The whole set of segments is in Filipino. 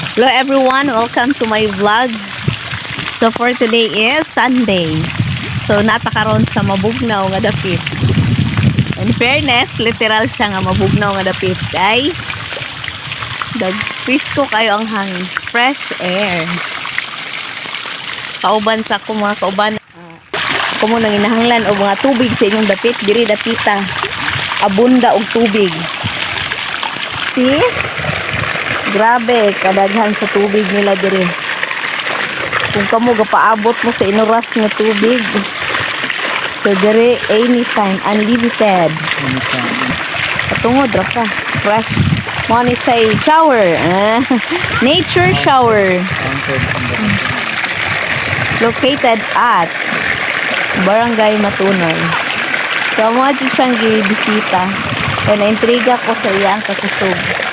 Hello everyone, welcome to my vlog. So for today is Sunday. So natakaron sa mabugnaw nga dapit. In fairness, literal siya nga mabugnaw nga dapit. Ay, dag ko kayo ang hangin. Fresh air. Kauban sa ako mga kauban. Ako mo nang inahanglan o mga tubig sa inyong dapit. Diri dapita. Abunda og tubig. See? Grabe, kadaghan sa tubig nila diri. Kung kamo gapaabot mo sa inuras nga tubig. So diri anytime, unlimited. Patungod ra ka. Fresh. Mo ni say shower. Nature shower. Located at Barangay Matunoy. So dito siyang gibisita. Kaya na-intriga ko sa iyang kakusog.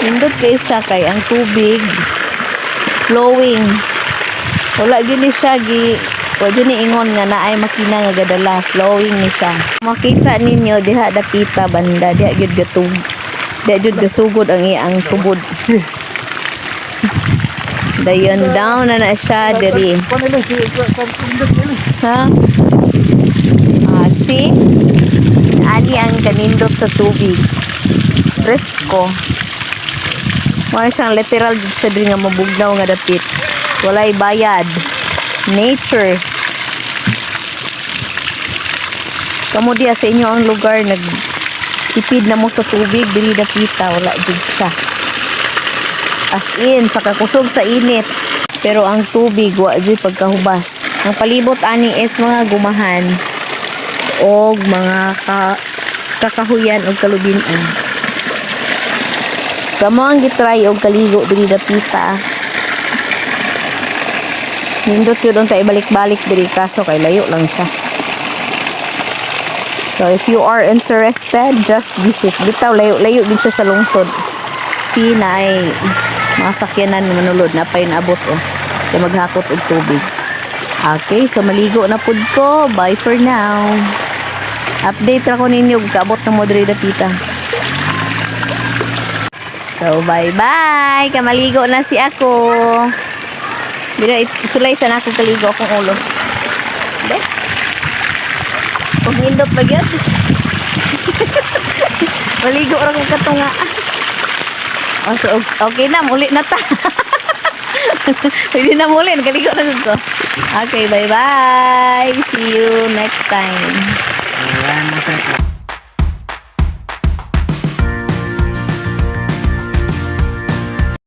Nindot kayo siya kay ang tubig flowing. Wala gini siya gi wala gini ingon nga naay makina nga gadala flowing ni siya. Makita ninyo diha dapita banda diha gyud gatug. Diha gyud gasugod ang iyang tubod. Dayon down na na siya diri. Ha? Ah, see? Ani ang kanindot sa tubig. Presko. Wala siyang literal sa nga mabugnaw nga dapit. Walay bayad. Nature. Kamo diya sa inyo ang lugar nag tipid na mo sa tubig diri dapita wala jud siya. As in sa kakusog sa init. Pero ang tubig wa jud pagkahubas. Ang palibot ani is mga gumahan og mga ka, kakahuyan og kalubinan. Sa mga gitry og kaligo diri dapita. Nindot yun tayo balik-balik diri kaso kay layo lang siya. So if you are interested, just visit. Bitaw layo-layo din siya sa lungsod. Si na ay mga sakyanan na manulod na pa inabot oh. Kaya maghakot og tubig. Okay, so maligo na pud ko. Bye for now. Update ra ko ninyo kaabot na mo diri dapita. So, bye-bye. Kamaligo na si ako. Dira, sulay sa ako kaligo akong ulo. Hindi? Kung hindot pa yun. Maligo ra ko katunga. Oh, so, okay na, muli na ta. Hindi na muli, kaligo na ko. Okay, bye-bye. See you next time. Ayan, masaya.